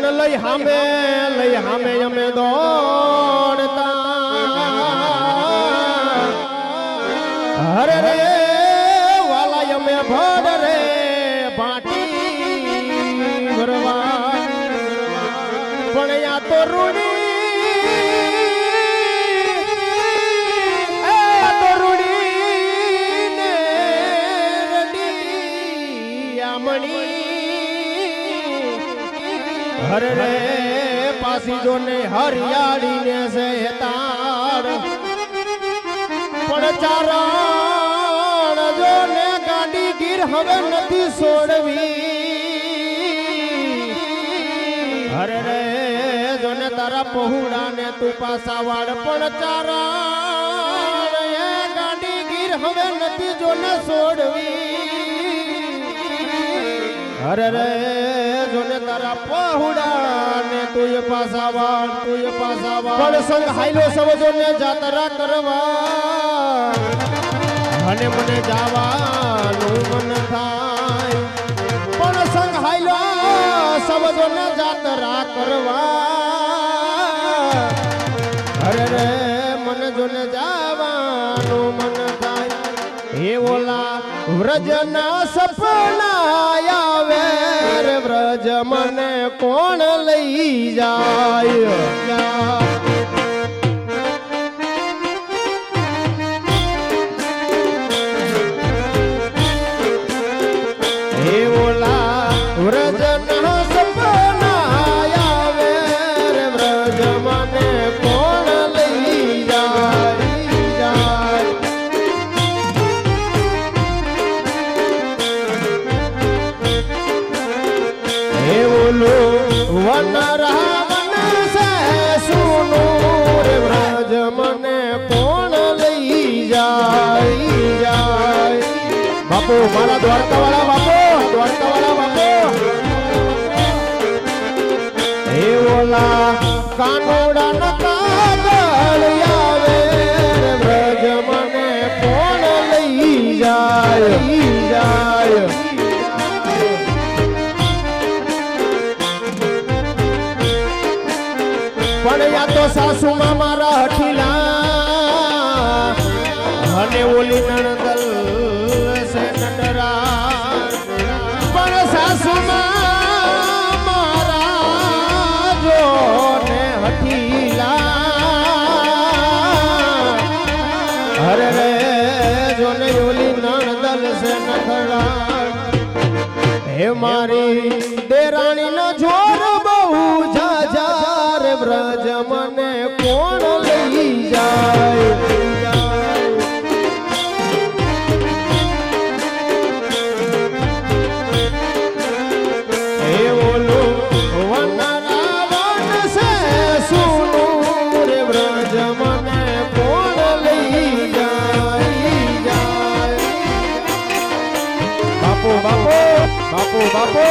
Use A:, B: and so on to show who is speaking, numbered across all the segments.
A: પણ લઈ હામે લઈ હામે અમે દોડતા. હરે રે વાલા અમે ભડ રે, ભાટી ભરવા. પણ યા તો રૂડી, આમણી હરે રે પાસી જો હરિયાળી ને છે તાર પણ ચારણ જો ને ગાડી ગીર હવે નથી છોડવી અરે રે જો ને તારા પહોળા ને તું પાસા વાળ પણ ચારણ એ ગાડી ગીર હવે નથી જો છોડવી હરે જો ને તારા પહોળા ને તું પાસા વાળ તું પાસા વાળ પણ સંગ હાઈલો સવજો ને જાતરા કરવા અને મને જવાનું મન થાય. પણ સંગ હાઈલો સવજો ને જાતરા કરવા અરે રે મન જોને જવાનું મન થાય. હે ઓલા વ્રજના સપના મને કોણ લઈ જાય? વન રાવણ સે સુનું રે વ્રજ મને કોણ લઈ જાય? જાય બાપુ કાનોડા ન સાસુમાં મારા હઠીલા. અને ઓલી નણદલ છે નટરા પણ સાસુમાં મારા જો ને હઠીલા. હરે રે જો ને ઓલી નણદલ છે નટરા હે મારી દેરાણી નો જોર બાપુ બાપુ.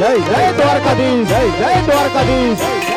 A: જય જય દ્વારકાધીશ જય જય દ્વારકાધીશ.